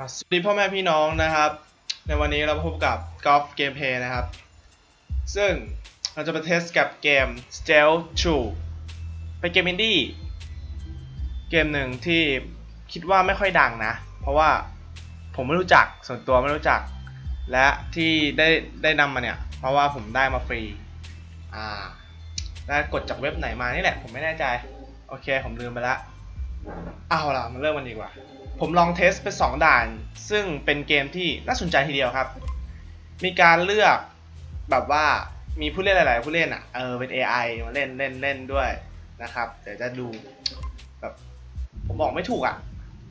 สวัสดีพ่อแม่พี่น้องนะครับ ในวันนี้เราพบกับกอล์ฟเกมเพย์นะครับ ซึ่งเราจะไปเทสกับเกม Stealth True เป็นเกมอินดี้เกมหนึ่งที่คิดว่าไม่ค่อยดังนะ เพราะว่าผมไม่รู้จักส่วนตัวไม่รู้จัก และที่ได้ได้นำมาเนี่ย เพราะว่าผมได้มาฟรี อ่าได้กดจากเว็บไหนมานี่แหละ ผมไม่แน่ใจ โอเค ผมลืมไปละเอาล่ะมาเริ่มกันดีกว่า ผมลองเทสไปสองด่าน ซึ่งเป็นเกมที่น่าสนใจทีเดียวครับ มีการเลือกแบบว่ามีผู้เล่นหลาย ๆ ผู้เล่นอะเออเป็น AI มาเล่นเล่นเล่นด้วยนะครับ เดี๋ยวจะดูแบบผมบอกไม่ถูกอะ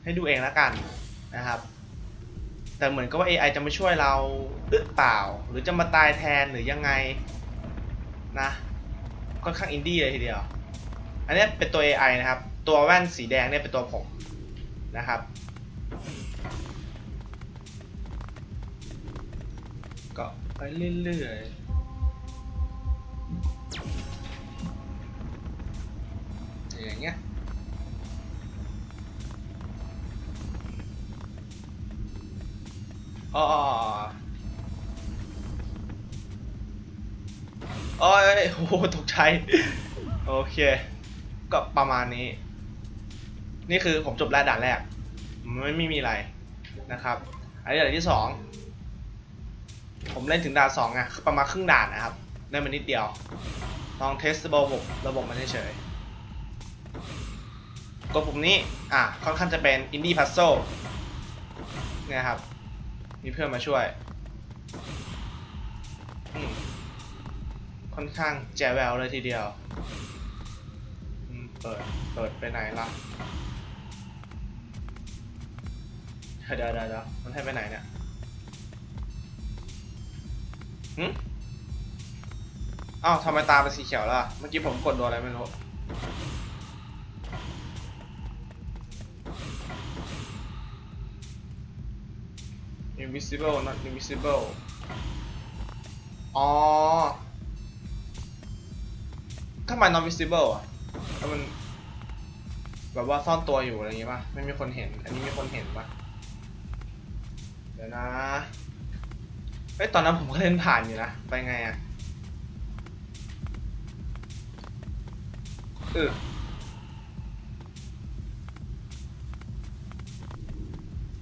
ให้ดูเองแล้วกันนะครับ แต่เหมือนกับว่า AI จะมาช่วยเราหรือเปล่า หรือจะมาตายแทนหรือยังไงนะค่อนข้างอินดี้เลยทีเดียว อันนี้เป็นตัว AI นะครับ ตัวแว่นสีแดงเนี่ยเป็นตัวผม นะครับก็ไปเรื่อยๆอย่างเงี้ยอ๋อโอ้ยโอ้โหตกใจ โอเค ก็ประมาณนี้ นี่คือผมจบแล้วด่านแรก ไม่ไม่มีอะไรนะครับ อันนี้ด่านที่สองผมเล่นถึงด่านสองไงประมาณครึ่งด่านนะครับได้มานิดเดียว ลองเทสระบบระบบมันเฉยกดปุ่มนี้ อะ ค่อนข้างจะเป็นอินดี้พัซโซเนี่ยครับ มีเพื่อนมาช่วย ค่อนข้างแจวแววเลยทีเดียว เปิด เปิดไปไหนล่ะ เดี๋ยวเดี๋ยวเดี๋ยวมันให้ไปไหนเนี่ยหึอ้าวทำไมตาเป็นสีเขียวล่ะ เมื่อกี้ผมกดโดนอะไรไม่รู้ invisible not invisible อ๋อทำไม not visible อะถ้ามัน แบบว่าซ่อนตัวอยู่อะไรอย่างงี้ป่ะ ไม่มีคนเห็น อันนี้มีคนเห็นป่ะ ดี๋ยวนะเฮ้ยตอนนั้นผมก็เล่นผ่านอยู่นะ ไปไงอะเออ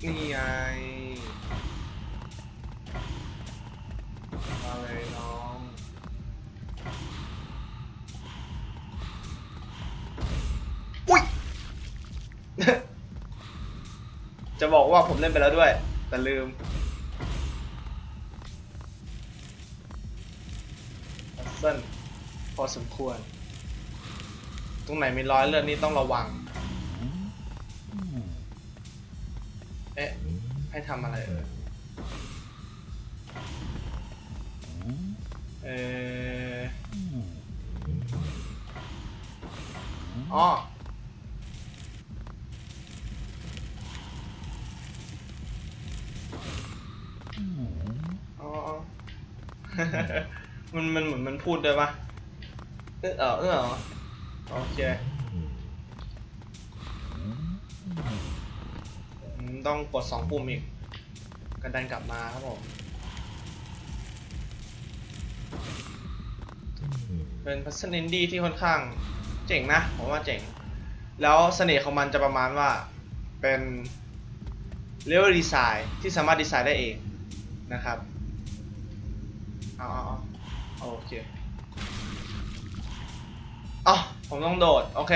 นี่ไงมาเลยน้องอุ้ย จะบอกว่าผมเล่นไปแล้วด้วย แต่ลืม สั้นพอสมควร ตรงไหนมีรอยเลือดนี่ต้องระวัง เอ๊ะ ให้ทำอะไรเอ่ยเอออ๋ออ๋อ มันมันเหมือนมันพูดได้ปะเออเออเออโอเคต้องกดสองปุ่มอีกกระดันกลับมาครับผมเป็นพัซเซิลอินดี้ที่ค่อนข้างเจ๋งนะผมว่าเจ๋ง แล้วเสน่ห์ของมันจะประมาณว่าเป็นเลเวลดีไซน์ที่สามารถดีไซน์ได้เองนะครับ อาเอโอเคอ๋อผมต้องโดด โอเค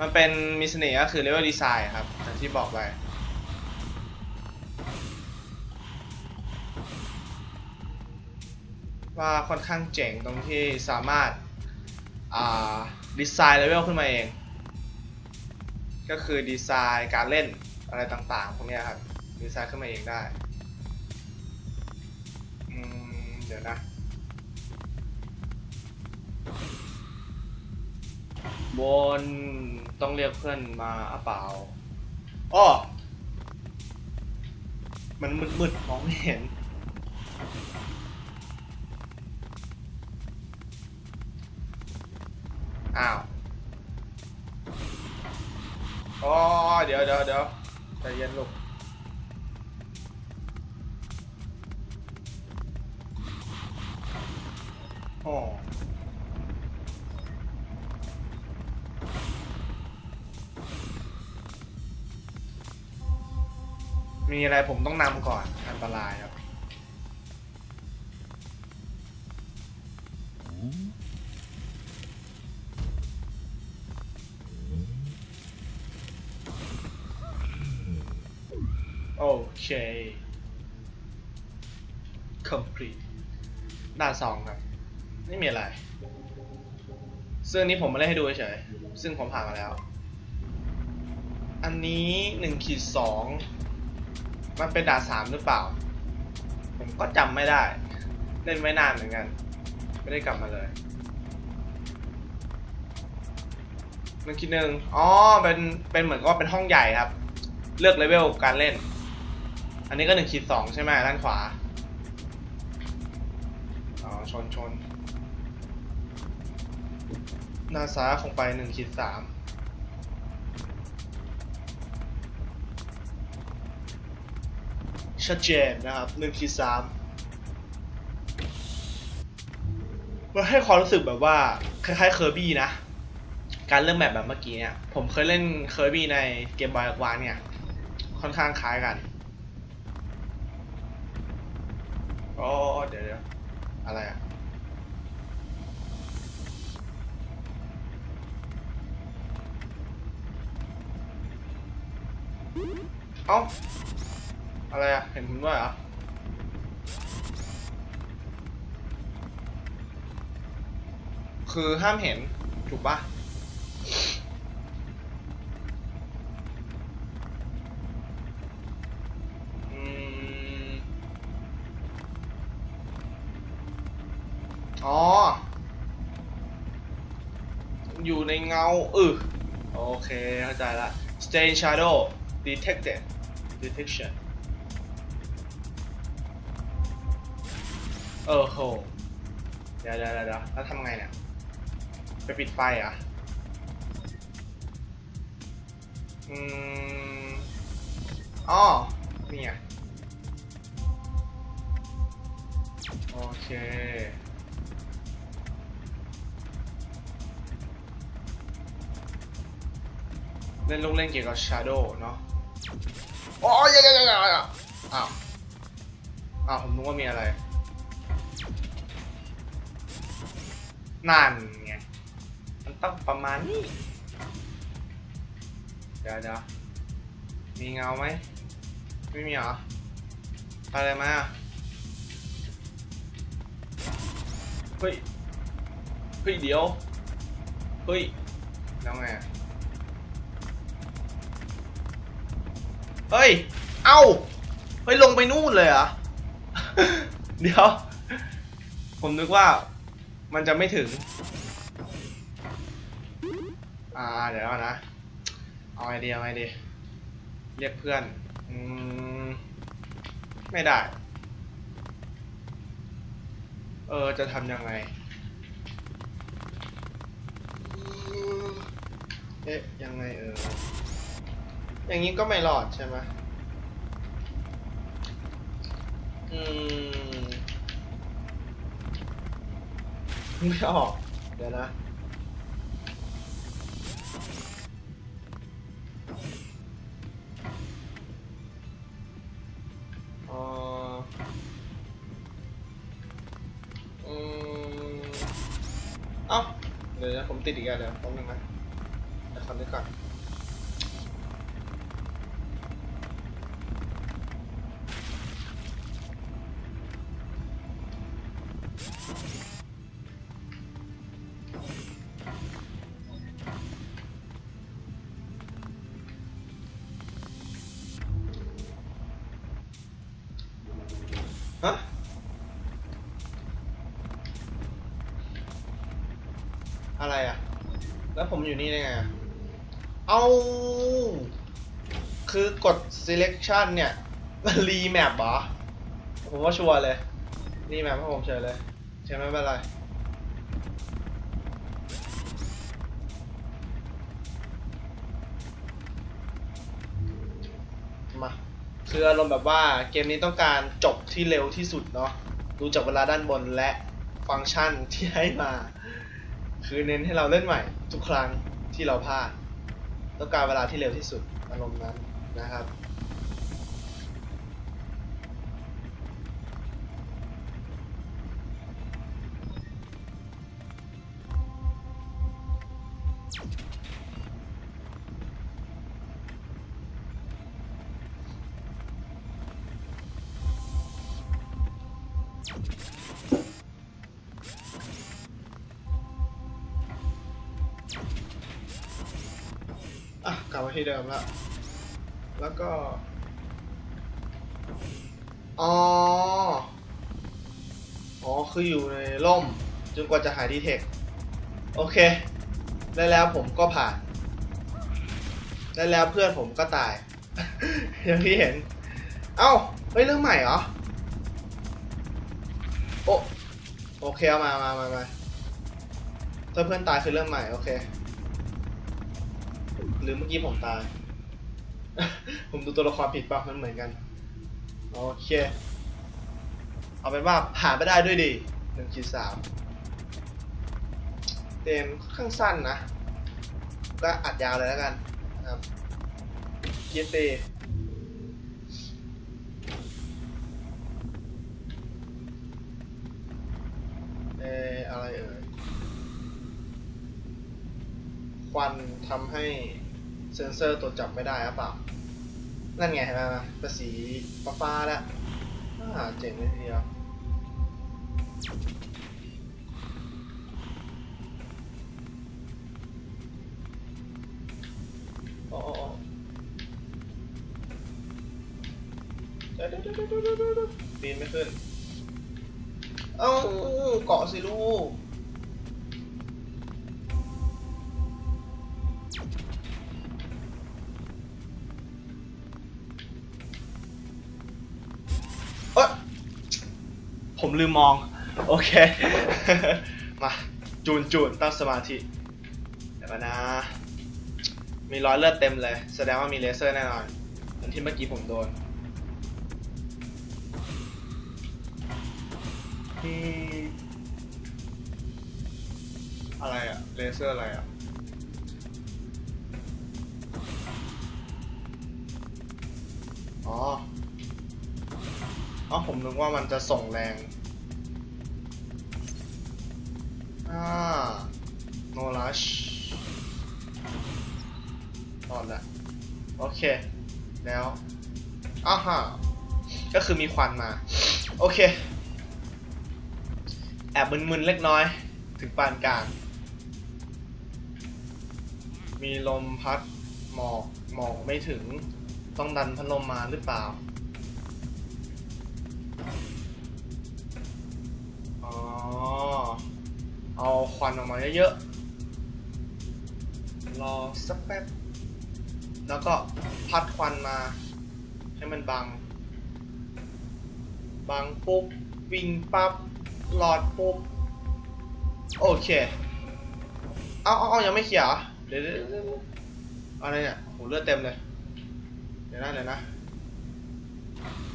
มันเป็นมีเสน่ห์ก็คือเลเวลดีไซน์ครับอย่างที่บอกไปว่าค่อนข้างเจ๋งตรงที่สามารถอ่าดีไซน์เลเวลขึ้นมาเอง ก็คือดีไซน์การเล่นอะไรต่างๆพวกนี้ครับ ดีไซน์ขึ้นมาเองได้ ดี๋ยวนะ บนต้องเรียกเพื่อนมาอะเปล่าอ้อมันมืดๆมองไม่เห็น อ้าวอ๋อเดี๋ยวเดี๋ยวเดี๋ยวใจเย็นลูก อ๋อมีอะไรผมต้องนำก่อนอันตรายครับ โอเค complete ด่านสองครับ ไม่มีอะไร ซึ่งนนี้ผมมาเล่นให้ดูเฉยๆซึ่งผมผ่านมาแล้ว อันนี้หนึ่งขีดสองมันเป็นด่าสามหรือเปล่า ผมก็จำไม่ได้ เล่นไม่นานเหมือนกัน ไม่ได้กลับมาเลยหนึ่งขีดหนึ่งอ๋อ เป็น เป็นเหมือนกับว่าเป็นห้องใหญ่ครับ เลือกเลเวลการเล่น อันนี้ก็หนึ่งขีดสองใช่ไหมด้านขวา อ๋อ ชนชน หน้าซ้ายคงไปหนึ่งขีดสามชัดเจนนะครับหนึ่งขีดสามมันให้ความรู้สึกแบบว่า คล้ายๆเคอร์บี้นะ การเริ่มแบบแบบเมื่อกี้เนี่ย ผมเคยเล่นเคอร์บี้ในเกมบอยวานเนี่ย ค่อนข้างคล้ายกันอ๋อเดี๋ยวเดี๋ยวอะไรอะ เอ้า อะไรอะเห็นผมด้วยเหรอคือห้ามเห็น ถูกปะอ๋อ อยู่ในเงาเออโอเค เข้าใจละ stay in shadow detected detection เออโหเดี๋ยวเดี๋ยวเดี๋ยวแล้วทำไงเนี่ย ไปปิดไฟอะอืมอ๋อนี่ไงโอเคเล่นลูกเล่นเกี่ยวกับ Shadow เนาะ โอ๋อยังยังยังยังอ้าว อ้าว ผมนึกว่ามีอะไร นั่นไง มันต้องประมาณนี้ เดี๋ยวเดี๋ยวมีเงาไหม ไม่มีเหรอ อะไรมาอะเฮ้ย เฮ้ย เดี๋ยว เฮ้ย แล้วไง เฮ้ย เอ้า เฮ้ย ลงไปนู่นเลยเหรอ เดี๋ยว ผมนึกว่ามันจะไม่ถึง อ่า เดี๋ยวก่อนนะ เอาไอเดียเอาไอเดียเรียกเพื่อนอืมไม่ได้ เออ จะทำยังไง เอ๊ะ ยังไงเออ อย่างนี้ก็ไม่รอดใช่ไหมอืม ไม่ออก เดี๋ยวนะเอ่ออืมเอ้า เดี๋ยวนะผมติดอีกแล้วเดี๋ยวแป๊บนึงนะเดี๋ยวคำนี้ก่อน ฮะอะไรอะ แล้วผมอยู่นี่ได้ไงอะเอา คือกด selection เนี่ยมันรีแมปเหรอ ผมว่าชัวร์เลย รีแมปให้ผมเฉยเลย ใช่ไหมเป็นไรมาคืออารมณ์แบบว่าเกมนี้ต้องการจบที่เร็วที่สุดเนาะดูจากเวลาด้านบนและฟังก์ชันที่ให้มา คือเน้นให้เราเล่นใหม่ ทุกครั้งที่เราพลาดต้องการเวลาที่เร็วที่สุดอารมณ์นั้นนะครับ กลับมาที่เดิมแล้ว แล้วก็ อ๋อ อ๋อ คืออยู่ในร่ม จนกว่าจะหายดีเทค โอเค ได้แล้วผมก็ผ่าน ได้แล้วเพื่อนผมก็ตาย อย่างที่เห็น เอ้า เฮ้ย เรื่องใหม่เหรอ โอ้โอเค เอามามามามาถ้าเพื่อนตายคือเรื่องใหม่ โอเค หรือเมื่อกี้ผมตาย ผมดูตัวละครผิดป่ะมันเหมือนกัน โอเค เอาเป็นว่าผ่านไปได้ด้วยดีหนึ่งขีดสามเกมค่อนข้างสั้นนะ ก็อัดยาวเลยแล้วกันนะครับเยนเตเอออะไรเอ่ยควันทำให้ เซนเซอร์ตรวจจับไม่ได้หรือเปล่า นั่นไงเห็นไหมเป็นสีฟ้าๆแล้วอ่าเจ๋งเลยทีเดียวโอ้โอ้โอ้เดี๋ยวเดี๋ยวเดี๋ยวเดี๋ยวเดี๋ยวเดี๋ยวปีนไม่ขึ้น เอ้าเกาะสิลูก ลืมมอง โอเค มา จูนจูนตั้งสมาธิเดี๋ยวก่อนนะ มีรอยเลือดเต็มเลย แสดงว่ามีเลเซอร์แน่นอนเหมือนที่เมื่อกี้ผมโดนอะไรอะเลเซอร์อะไรอะอ๋อ อ๋อ ผมนึกว่ามันจะส่งแรง อ่าโนลัชตอนละโอเค แล้วอ้าฮะก็คือมีควันมา โอเค แอบมึนๆเล็กน้อย ถึงปานกลาง มีลมพัดหมอกหมอกไม่ถึง ต้องดันพัดลมมาหรือเปล่า เอาควันออกมาเยอะๆ รอสักแป๊บ แล้วก็พัดควันมา ให้มันบัง บังปุ๊บ วิ่งปั๊บหลอดปุ๊บ โอเค เอาเอาเอายังไม่เขียวเรอเดี๋ยวเดี๋ยวอะไรเนี่ยโหเลือดเต็มเลย เดี๋ยวนะเดี๋ยวนะ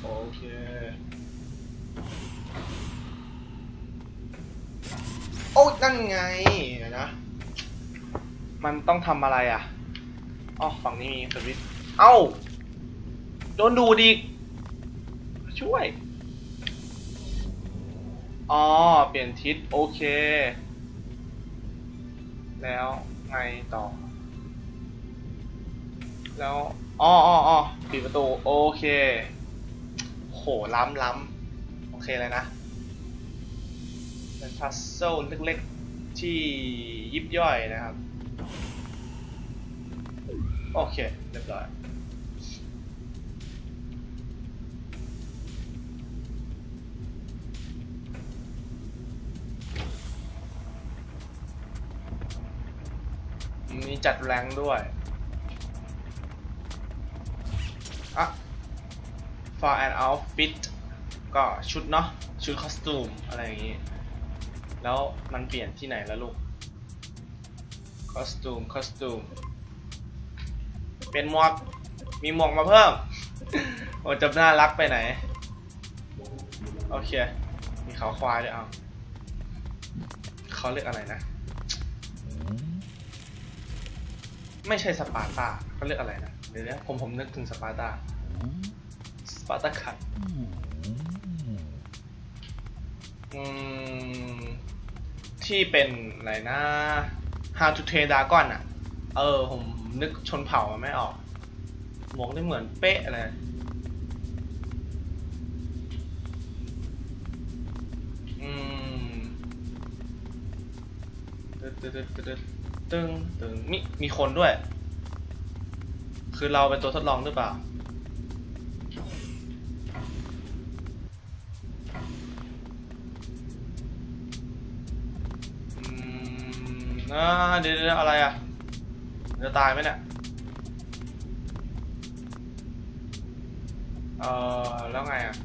โอเค อ้ยนั่นไงเดี๋ยวนะ มันต้องทำอะไรอะอ๋อฝั่งนี้มีสวิตช์เอ้า โดนดูดอีก ช่วย อ๋อ เปลี่ยนทิศ โอเค แล้วไงต่อ แล้ว อ๋ออ๋ออ๋อปิดประตู โอเค โห ล้ำล้ำโอเคเลยนะ เป็นพัซเซิลเล็กๆ ที่ยิบย่อยนะครับ โอเค เรียบร้อยมีจัดแรงด้วยอะ for an outfit ก็ชุดเนาะชุดคอสตูม อะไรอย่างงี้ แล้วมันเปลี่ยนที่ไหนแล้วลูกคอสตูมคอสตูมเป็นหมวกมีหมวกมาเพิ่ม โอ้จำน้ารักไปไหน โอเค มีเขาควายด้วยเอาเขาเรียกอะไรนะ ไม่ใช่สปาร์ตาเขาเรียกอะไรนะ เดี๋ยวนะผมผมนึกถึงสปาร์ตา สปาร์ตาคัตอืม ที่เป็นอะไรนะ How to Train Dragon อะ เออ ผมนึกชนเผ่ามันไม่ออก หมวกนี่เหมือนเป๊ะเลยอืมตึ๊ดตึ๊ดตึ๊ดตึ๊ดตึ้งตึ้งมีมีคนด้วย คือเราเป็นตัวทดลองหรือเปล่า อ่าเดี๋ยวเดี๋ยวอะไรอะจะตายไหมเนี่ยเออแล้วไงอะ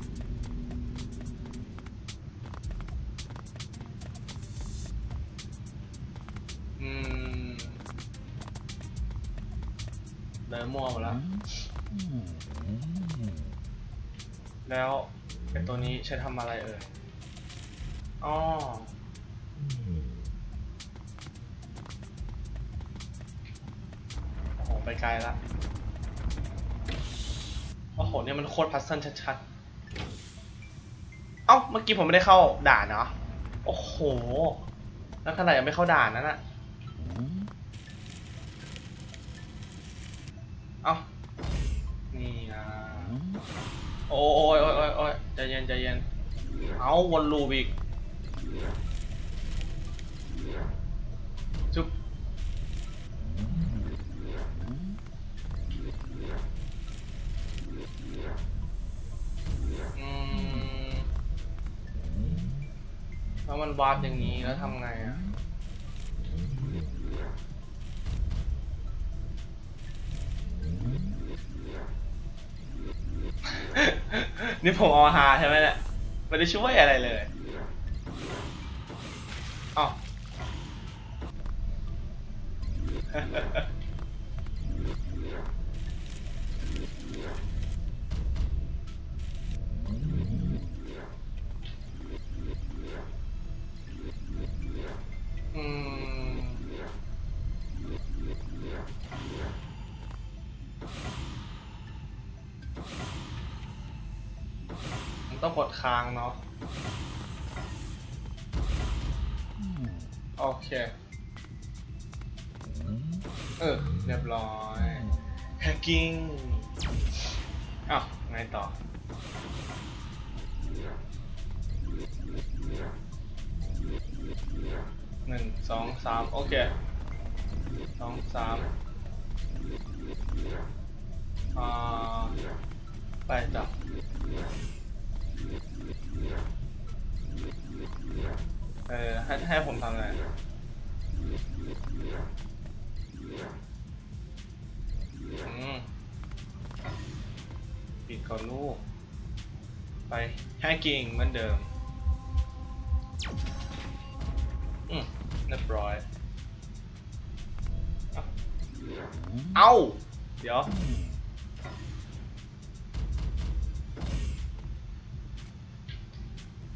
อืมเดินมั่วหมดแล้ว แล้วไอตัวนี้ใช้ทำอะไรเอ่ยอ๋อ ไปไกลละโอ้โหเนี่ยมันโคตรพัซเซิลชัดๆ เอ้า เมื่อกี้ผมไม่ได้เข้าด่านเนาะโอ้โห แล้วขนาดยังไม่เข้าด่านนั้นอะเอ้า นี่นะโอ้ยโอ้ยโอ้ยโอ้ยใจเย็นใจเย็น เอาวนลูปอีก มันวาร์ปอย่างนี้แล้วทำไงอะนี่ผมเอาฮาใช่ไหมเนี่ยไม่ได้ช่วยอะไรเลยอ้าอื ต้องกดค้างเนาะโอเค เออ เรียบร้อยแฮกกิ้งอ้าวไงต่อ หนึ่งสองสามโอเคสองสามอ่าไปจ้ะ เออให้ให้ผมทำไรอืมปิดก่อนลูก ไปแฮกกิ้งเหมือนเดิม อืมเรียบร้อย เอาเอ้า เดี๋ยว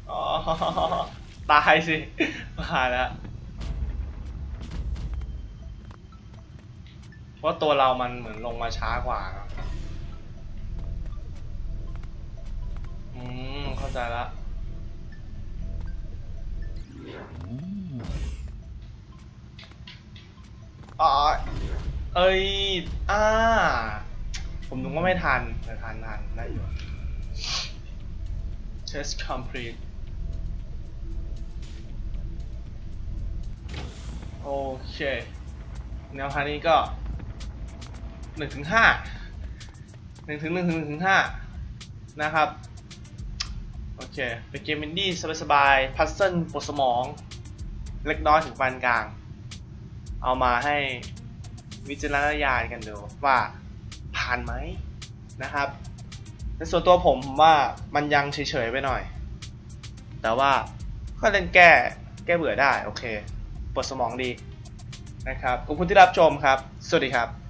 อ๋อ ตายสิ มาแล้วเพราะตัวเรามันเหมือนลงมาช้ากว่าเนอะอืม เข้าใจละอ๋อเอ้ย อ่า ผมนึกว่าไม่ทันแต่ทันทันได้อยู่ test complete โอเคแนวทางนี้ก็หนึ่งถึงห้าหนึ่งถึงหนึ่งถึงหนึ่งถึงห้านะครับ โอเค เป็นเกมอินดี้สบายๆพัซเซิลปวดสมอง เล็กน้อยถึงปานกลาง เอามาให้วิจารณญาณกันดูว่าผ่านไหมนะครับในส่วนตัวผมว่ามันยังเฉยๆไปหน่อย แต่ว่าก็เล่นแก้แก้เบื่อได้ โอเค ปวดสมองดีนะครับขอบคุณที่รับชมครับ สวัสดีครับ